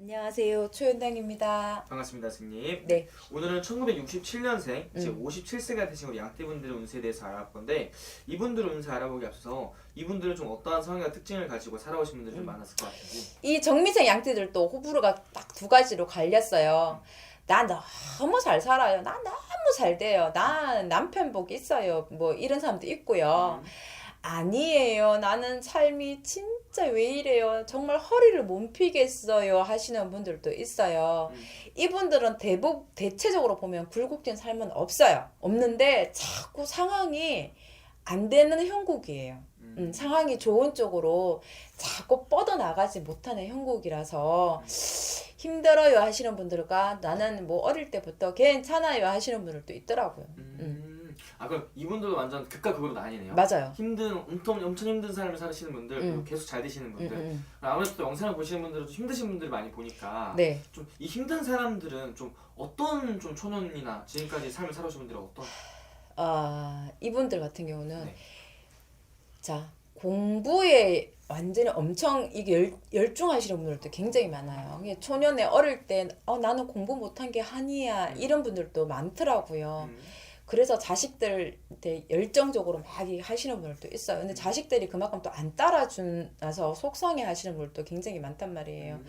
안녕하세요. 초연당입니다. 반갑습니다, 스님. 네. 오늘은 1967년생, 음. 즉 57세가 되신 우리 양띠분들의 운세에 대해서 알아볼 건데 이분들 운세 알아보기 앞서서 이분들은 좀 어떠한 성향과 특징을 가지고 살아오신 분들이 좀 많았을 것 같은데 이 정미생 양띠들도 호불호가 딱 두 가지로 갈렸어요. 나 너무 잘 살아요. 나 너무 잘 돼요. 난 남편 복 있어요. 뭐 이런 사람도 있고요. 음. 아니에요. 나는 삶이 진짜 왜 이래요. 정말 허리를 못 피겠어요. 하시는 분들도 있어요. 음. 이분들은 대부분 대체적으로 보면 굴곡진 삶은 없어요. 없는데 자꾸 상황이 안 되는 형국이에요. 음. 음, 상황이 좋은 쪽으로 자꾸 뻗어나가지 못하는 형국이라서 힘들어요 하시는 분들과 나는 뭐 어릴 때부터 괜찮아요 하시는 분들도 있더라고요. 음. 아 그럼 이분들도 완전 극과 극으로 나뉘네요. 맞아요. 힘든 엄청 엄청 힘든 삶을 사시는 분들 음. 그리고 계속 잘 되시는 음, 분들 음, 아무래도 또 영상을 보시는 분들은 좀 힘드신 분들을 많이 보니까 음. 네. 좀 이 힘든 사람들은 좀 어떤 좀 초년이나 지금까지 삶을 살아오신 분들은 어떤 아, 이분들 같은 경우는 네. 자, 공부에 완전히 엄청 이게 열, 열중하시는 분들도 굉장히 많아요. 초년에 어릴 때 어, 나는 공부 못한 게 한이야 이런 분들도 많더라고요. 음. 그래서 자식들한테 열정적으로 막 이- 하시는 분들도 있어요. 근데 자식들이 그만큼 또 안 따라주나서 속상해 하시는 분들도 굉장히 많단 말이에요. 음.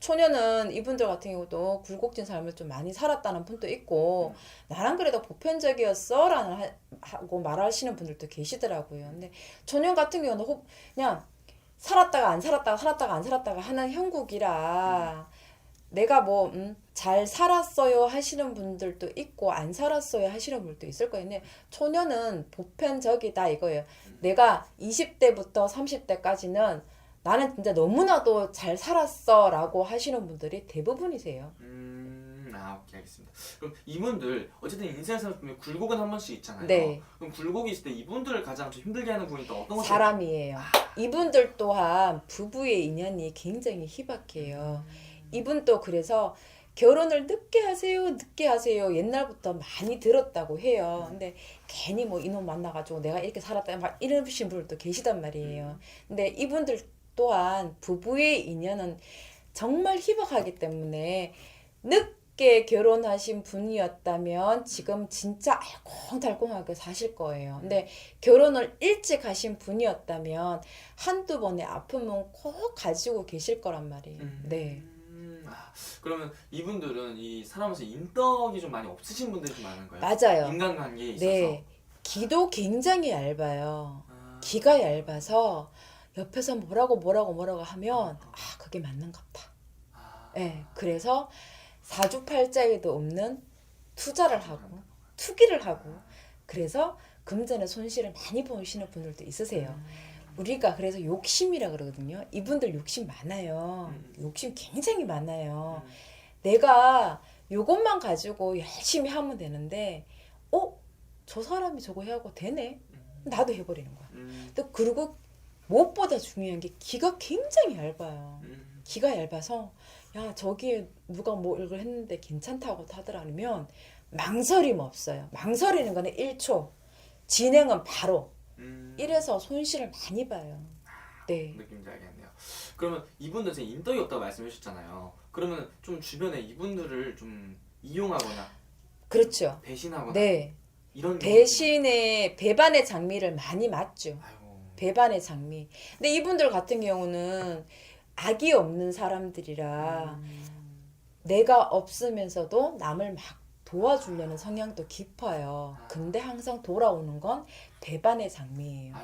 초년은 이분들 같은 경우도 굴곡진 삶을 좀 많이 살았다는 분도 있고 나랑 그래도 보편적이었어 라는 하- 하고 말하시는 분들도 계시더라고요. 근데 초년 같은 경우는 호- 그냥 살았다가 안 살았다가 살았다가 안 살았다가 하는 형국이라 내가 뭐잘 살았어요 하시는 분들도 있고 안 살았어요 하시는 분들도 있을 거예요. 근데 초년은 보편적이다 이거예요. 내가 20대부터 30대까지는 나는 진짜 너무나도 잘 살았어 라고 하시는 분들이 대부분이세요. 음, 아, 오케이, 알겠습니다. 그럼 이분들, 어쨌든 인생에서 보면 굴곡은 한 번씩 있잖아요. 네. 그럼 굴곡이 있을 때 이분들을 가장 좀 힘들게 하는 부분이 또 어떤 것이 사람이에요. 이분들 또한 부부의 인연이 굉장히 희박해요. 이분도 그래서 결혼을 늦게 하세요, 늦게 하세요. 옛날부터 많이 들었다고 해요. 근데 괜히 뭐 이놈 만나가지고 내가 이렇게 살았다 막 이러신 분들도 계시단 말이에요. 근데 이분들 또한 부부의 인연은 정말 희박하기 때문에 늦게 결혼하신 분이었다면 지금 진짜 알콩달콩하게 사실 거예요. 근데 결혼을 일찍 하신 분이었다면 한두 번의 아픔은 꼭 가지고 계실 거란 말이에요. 음, 네. 아, 그러면 이분들은 이 살아오면서 인덕이 좀 많이 없으신 분들이 좀 많은 거예요? 맞아요. 인간관계에 있어서. 네. 기도 굉장히 얇아요. 아, 기가 얇아서 옆에서 뭐라고 뭐라고 뭐라고 하면 아 그게 맞는갑다. 아, 네. 그래서 사주팔자에도 없는 투자를 하고 투기를 하고 그래서 금전의 손실을 많이 보시는 분들도 있으세요. 우리가 그래서 욕심이라 그러거든요. 이분들 욕심 많아요. 음. 욕심 굉장히 많아요. 음. 내가 요것만 가지고 열심히 하면 되는데, 어? 저 사람이 저거 해하고 되네? 나도 해버리는 거야. 음, 또 그리고 무엇보다 중요한 게 기가 굉장히 얇아요. 음, 기가 얇아서 야 저기에 누가 뭐 이걸 했는데 괜찮다고 하더라면 망설임 없어요. 망설이는 거는 1초, 진행은 바로. 음. 이래서 손실을 많이 봐요. 네. 느낌인지 알겠네요. 그러면 이분들 이제 인덕이 없다고 말씀해 주셨잖아요. 그러면 좀 주변에 이분들을 좀 이용하거나 그렇죠. 배신하거나 네. 이런 배신의 배반의 장미를 많이 맞죠. 아이고. 배반의 장미. 근데 이분들 같은 경우는 악이 없는 사람들이라 음. 내가 없으면서도 남을 막 도와주려는 성향도 깊어요. 근데 항상 돌아오는 건 배반의 장미예요.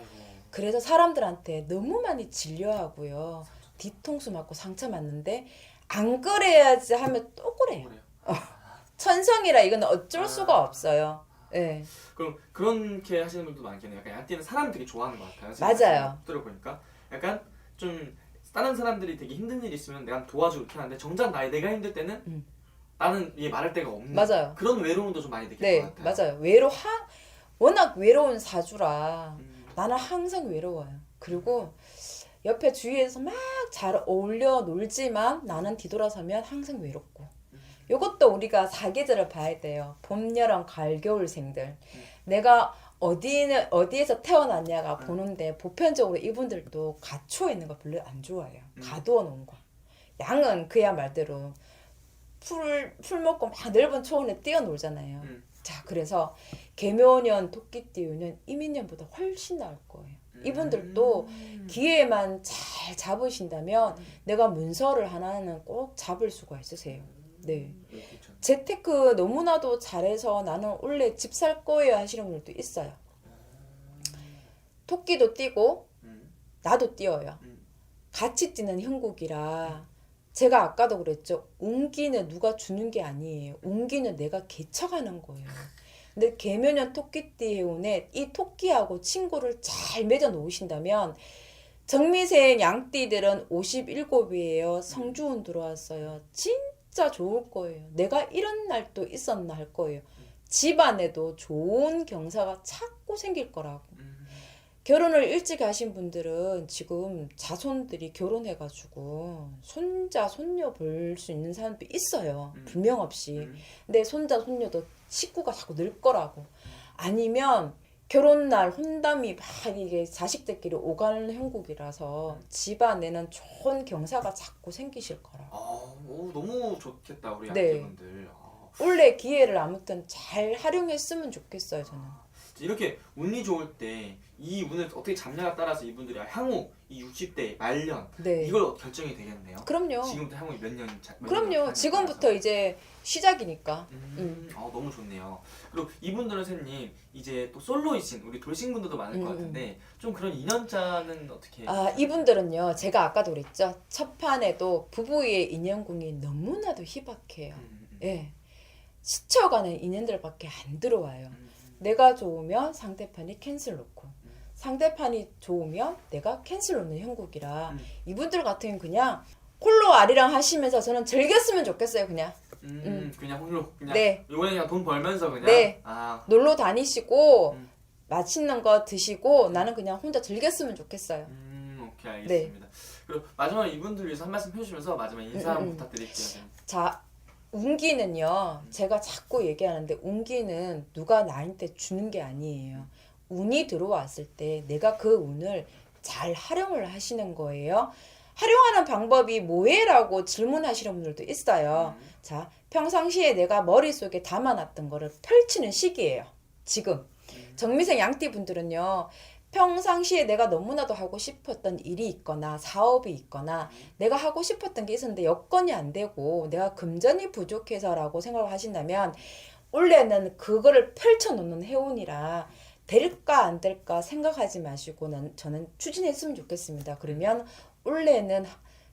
그래서 사람들한테 너무 많이 진료하고요. 뒤통수 맞고 상처 맞는데 안 그래야지 하면 또 그래요. 그래요. 천성이라 이건 어쩔 아. 수가 없어요. 네. 그럼 그렇게 하시는 분도 많겠네요. 약간 양띠는 사람 되게 좋아하는 것 같아요. 맞아요. 들어보니까 약간 좀 다른 사람들이 되게 힘든 일이 있으면 내가 도와주고 이렇게 하는데 정작 나 내가 힘들 때는 음. 나는 얘 말할 데가 없는 맞아요. 그런 외로움도 좀 많이 느낄 네, 것 같아요. 맞아요. 외로 하 워낙 외로운 사주라 음, 나는 항상 외로워요. 그리고 옆에 주위에서 막 잘 어울려 놀지만 나는 뒤돌아서면 항상 외롭고. 요것도 우리가 사계절을 봐야 돼요. 봄, 여름, 가을, 겨울생들. 내가 어디는 어디에서 태어났냐가 보는데 보편적으로 이분들도 가초에 있는 거 별로 안 좋아해요. 음. 가두어 놓은 거. 양은 그야 말대로 풀, 풀 먹고 막 넓은 초원에 뛰어놀잖아요. 음. 자, 그래서 개묘년, 토끼띠우는 이민년보다 훨씬 나을 거예요. 이분들도 음. 기회만 잘 잡으신다면 내가 문서를 하나는 꼭 잡을 수가 있으세요. 네. 네. 재테크 너무나도 잘해서 나는 원래 집 살 거예요 하시는 분들도 있어요. 토끼도 뛰고 음. 나도 뛰어요. 음. 같이 뛰는 형국이라 제가 아까도 그랬죠. 운기는 누가 주는 게 아니에요. 운기는 내가 개척하는 거예요. 근데 개면연 토끼띠 해운에 이 토끼하고 친구를 잘 맺어 놓으신다면 정미생 양띠들은 57이에요. 성주운 들어왔어요. 진짜 좋을 거예요. 내가 이런 날도 있었나 할 거예요. 집안에도 좋은 경사가 자꾸 생길 거라고. 음. 결혼을 일찍 하신 분들은 지금 자손들이 결혼해가지고 손자 손녀 볼 수 있는 사람도 있어요. 음. 분명 없이. 음. 근데 손자 손녀도 식구가 자꾸 늘 거라고. 아니면 결혼 날 혼담이 막 이게 자식들끼리 오가는 형국이라서 집안에는 좋은 경사가 자꾸 생기실 거라고. 아, 오, 너무 좋겠다 우리 네. 양띠분들. 아. 원래 기회를 아무튼 잘 활용했으면 좋겠어요 저는. 이렇게 운이 좋을 때 이 운을 어떻게 잡냐에 따라서 이분들이 향후 이 60대 말년 네. 이걸 결정이 되겠네요. 그럼요. 지금부터 향후 몇년 그럼요. 지금부터 이제 시작이니까. 음, 아, 너무 좋네요. 그리고 이분들은 선생님 이제 또 솔로이신 우리 돌싱 분들도 많을 음, 것 같은데 좀 그런 인연자는 어떻게? 아, 이분들은요, 제가 아까도 그랬죠. 첫 판에도 부부의 인연궁이 너무나도 희박해요. 음, 음, 예. 스쳐가는 인연들밖에 안 들어와요. 음, 내가 좋으면 상대판이 캔슬 놓고, 상대판이 좋으면 내가 캔슬 놓는 형국이라, 음. 이분들 같은 그냥 홀로 아리랑 하시면서 저는 즐겼으면 좋겠어요, 그냥. 음, 음. 그냥 홀로 그냥 네. 이번에 그냥 돈 벌면서 그냥 네. 아 놀러 다니시고, 음. 맛있는 거 드시고, 나는 그냥 혼자 즐겼으면 좋겠어요. 음, 오케이 알겠습니다. 그리고 마지막에 이분들 위해서 한 말씀 해주시면서 마지막에 인사 음, 한번 음. 부탁드릴게요. 자, 운기는요, 제가 자꾸 얘기하는데, 운기는 누가 나한테 주는 게 아니에요. 운이 들어왔을 때 내가 그 운을 잘 활용을 하시는 거예요. 활용하는 방법이 뭐예 라고 질문하시는 분들도 있어요. 음. 자, 평상시에 내가 머릿속에 담아놨던 거를 펼치는 시기예요. 지금. 정미생 양띠 분들은요, 평상시에 내가 너무나도 하고 싶었던 일이 있거나 사업이 있거나 내가 하고 싶었던 게 있었는데 여건이 안 되고 내가 금전이 부족해서라고 생각을 하신다면 원래는 그거를 펼쳐놓는 해운이라 될까 안 될까 생각하지 마시고 난 저는 추진했으면 좋겠습니다. 그러면 올해는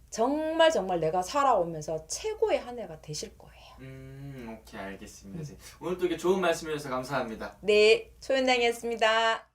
정말 정말 내가 살아오면서 최고의 한 해가 되실 거예요. 음, 오케이 알겠습니다. 오늘 또 이렇게 좋은 말씀 해주셔서 감사합니다. 네, 소연양이었습니다.